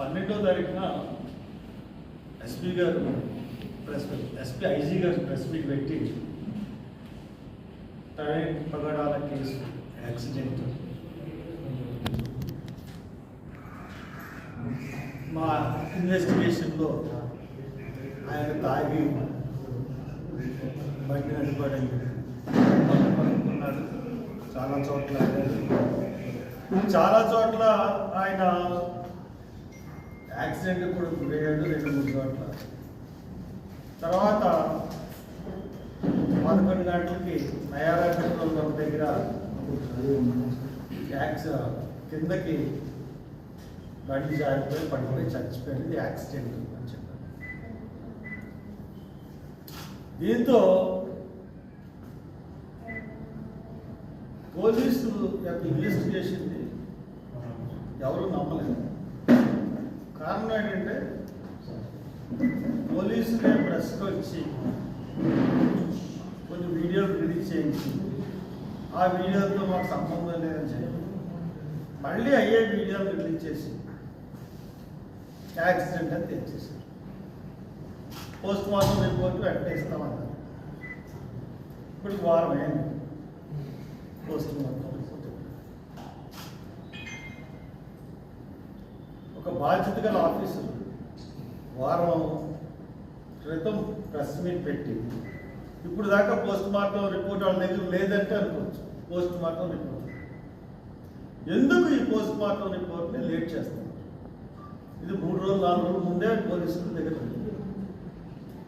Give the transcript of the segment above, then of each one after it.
పన్నెండో తారీఖున ఎస్పీ గారు ప్రెస్ ఎస్పీ ఐజీ గారు ప్రెస్ మీట్ పెట్టి ట్రైన్ పగడాల కేసు యాక్సిడెంట్. మా ఇన్వెస్టిగేషన్లో ఆయన తాగి బండి నడిపడం పడుకున్నాడు చాలా చోట్ల చాలా చోట్ల ఆయన యాక్సిడెంట్ కూడా గురయ్యాడు రెండు మూడు చోట్ల. తర్వాత పదకొండు గంటలకి నయారా పెట్రోల్ బంక్ దగ్గర యాక్స్ కిందకి బండి జారిపోయి పడిపోయి చచ్చిపోయింది. యాక్సిడెంట్ అని చెప్పారు. దీంతో పోలీసులు యొక్క ఇన్వెస్టిగేషన్ని ఎవరు నమ్మలేదు. కారణం ఏంటంటే పోలీసులే ప్రెస్కి వచ్చి కొన్ని వీడియోలు రిలీజ్ చేయించి ఆ వీడియోలతో మాకు సంబంధం లేదని చెప్పి మళ్ళీ అయ్యే వీడియోలు రిలీజ్ చేసి యాక్సిడెంట్ అని తెచ్చేసారు పోస్ట్ మార్టం రిపోర్ట్ వెంటనే ఇస్తామన్నారు ఇప్పుడు వారం పోస్ట్ మార్టం రిపోర్ట్ ఒక బాధ్యత గల ఆఫీసర్. వారం క్రితం ప్రెస్ మీట్ పెట్టి ఇప్పుడు దాకా పోస్ట్ మార్టం రిపోర్ట్ వాళ్ళ దగ్గర లేదంటే అనుకోవచ్చు. Post mortem report. ఎందుకు ఈ పోస్ట్ మార్టం రిపోర్ట్ని లేట్ చేస్తాం ఇది మూడు రోజులు నాలుగు రోజుల ముందే పోలీసుల దగ్గర ఉంది.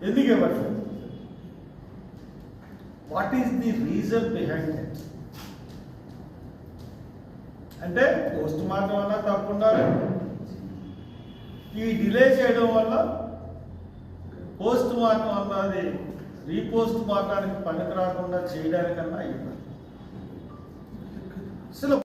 ఎందుకు ఇవ్వట్లేదు? What is the reason behind it అంటే పోస్ట్ మార్టం అన్నా తప్పకుండా ఈ డిలే చేయడం వల్ల పోస్ట్ మార్టం అన్నది రీపోస్ట్ మార్టానికి పనికి రాకుండా చేయడానికన్నా అయ్యింది అసలు